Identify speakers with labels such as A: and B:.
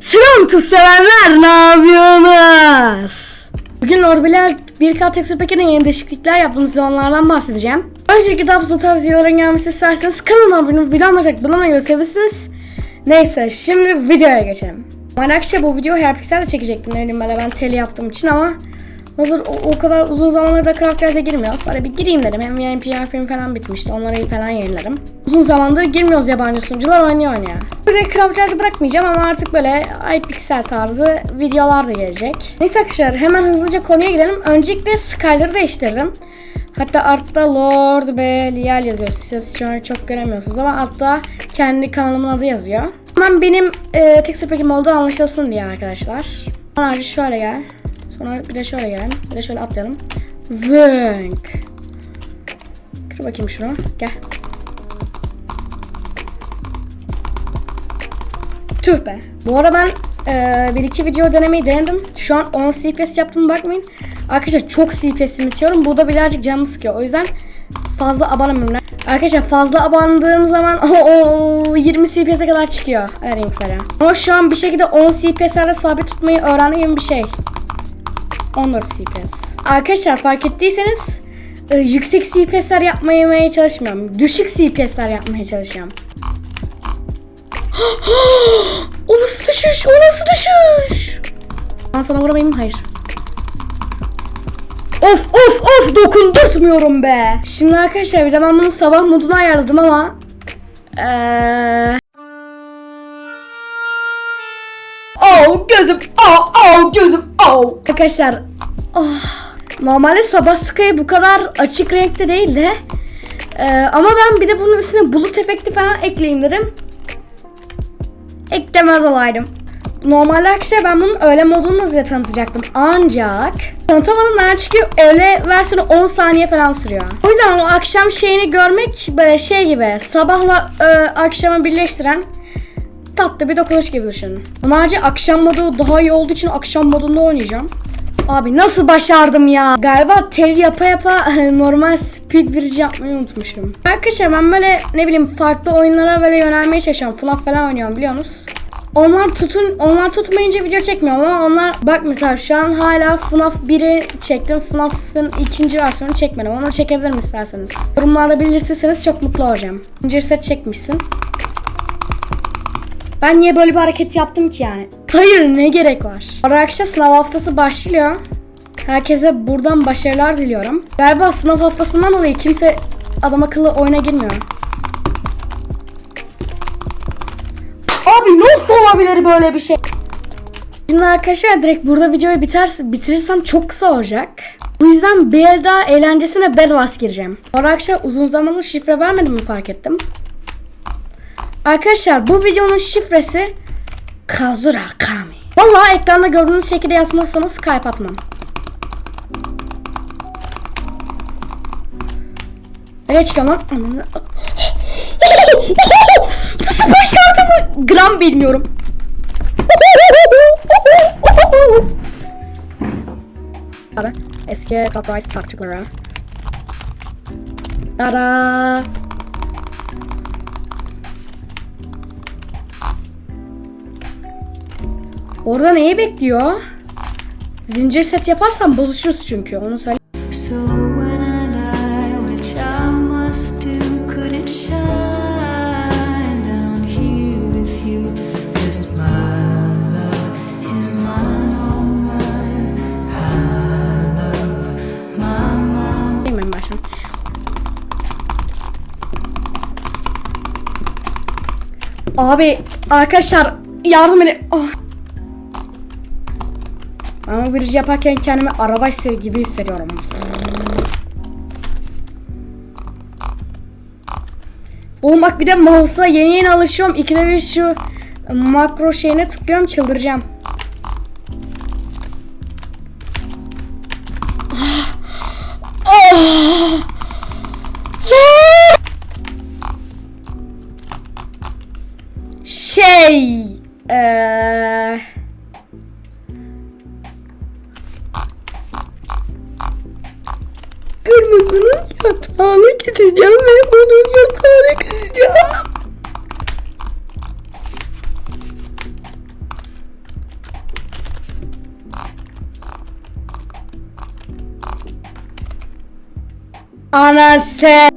A: Selam tuz sevenler ne yapıyorsunuz? Bugün Orbiler 1K tekstür paketine yeni değişiklikler yaptığımız zamanlardan bahsedeceğim. Öncelikle fazla tarz videoların gelmesi isterseniz kanalıma abone olup video almayacak buna gösterebilirsiniz. Neyse şimdi videoya geçelim. Ben akşam bu videoyu Hypixel'de çekecektim. Ne bileyim böyle ben teli yaptığım için ama Hazır o, o kadar uzun zamandır da Craft'e girmiyoruz. Hadi bir gireyim dedim. Hem VMP RP'm falan bitmişti. Onları falan yayınlarım. Uzun zamandır girmiyoruz yabancı sunucular oynuyor oynuyor. Böyle Craft'ı bırakmayacağım ama artık böyle iPixel tarzı videolar da gelecek. Neyse arkadaşlar hemen hızlıca konuya girelim. Öncelikle Skyler'ı değiştirdim. Hatta altta Lord Belial yazıyor. Siz şu an çok göremiyorsunuz ama altta kendi kanalımın adı yazıyor. Hemen benim e, tek süpekim olduğu anlaşılsın diye arkadaşlar. Sonra şöyle gel. Sonra bir de şöyle gelelim. Bir de şöyle atlayalım. Zınk. Kır bakayım şunu. Gel. Tüh be. Bu arada ben e, bir iki video denemeyi denedim. Şu an 10 CPS yaptım bakmayın. Arkadaşlar çok CPS bitiyorum. Bu da birazcık canımı sıkıyor. O yüzden fazla abanamıyorum. Arkadaşlar fazla abandığım zaman o 20 CPS'e kadar çıkıyor. Her. Ama şu an bir şekilde 10 CPS'lerde sabit tutmayı öğrendiğim bir şey. 14 CPS. Arkadaşlar fark ettiyseniz e, yüksek CPS'ler yapmaya çalışmıyorum. Düşük CPS'ler yapmaya çalışıyorum. o nasıl düşüş? O nasıl düşüş? Ben sana vuramayayım mı? Hayır. Of of of dokundurtmuyorum be. Şimdi arkadaşlar bir de ben bunu sabah moduna ayarladım ama eee Oh gözüm oh oh gözüm oh. Arkadaşlar oh. Normalde sabah Sky bu kadar açık renkte değildi. Ee, ama ben bir de bunun üstüne bulut efekti falan ekleyeyim dedim. Eklemez olaydım. Normalde arkadaşlar ben bunun öğle modunu size tanıtacaktım. Ancak tanıtamadım nereden çıkıyor? Öğle versiyonu 10 saniye falan sürüyor. O yüzden o akşam şeyini görmek böyle şey gibi sabahla e, akşamı birleştiren tatlı bir dokunuş gibi düşünün. Onarca akşam modu daha iyi olduğu için akşam modunda oynayacağım. Abi nasıl başardım ya? Galiba tel yapa yapa normal speed bridge yapmayı unutmuşum. Arkadaşlar ben böyle ne bileyim farklı oyunlara böyle yönelmeye çalışıyorum. FNAF falan oynuyorum biliyor musunuz? Onlar tutun, onlar tutmayınca video çekmiyorum ama onlar bak mesela şu an hala FNAF 1'i çektim. FNAF'ın ikinci versiyonu çekmedim. Onu çekebilirim isterseniz. Yorumlarda belirtirseniz çok mutlu olacağım. Zincir set çekmişsin. Ben niye böyle bir hareket yaptım ki yani? Hayır ne gerek var? Arkadaşlar sınav haftası başlıyor. Herkese buradan başarılar diliyorum. Galiba sınav haftasından dolayı kimse adam akıllı oyuna girmiyor. Abi nasıl olabilir böyle bir şey? Şimdi arkadaşlar direkt burada videoyu biter, bitirirsem çok kısa olacak. Bu yüzden bir daha eğlencesine Bedwars gireceğim. Arkadaşlar uzun zamandır şifre vermedim mi fark ettim. Arkadaşlar bu videonun şifresi Kazura Kami. Vallahi ekranda gördüğünüz şekilde yazmazsanız Skype atmam. Nereye çıkıyorum lan? Nasıl başardım? Gram bilmiyorum. Abi eski Clockwise taktikleri. Tada! Orada neyi bekliyor? Zincir set yaparsam bozuşuruz çünkü onu söyle. Abi arkadaşlar yardım edin. Oh. Ama bridge yaparken kendimi araba hissediyor gibi hissediyorum. Oğlum bak bir de mouse'a yeni yeni alışıyorum. İkide bir şu makro şeyine tıklıyorum çıldıracağım. Şey kırmızının yatağına gideceğim ve onun yatağına gideceğim. Anası.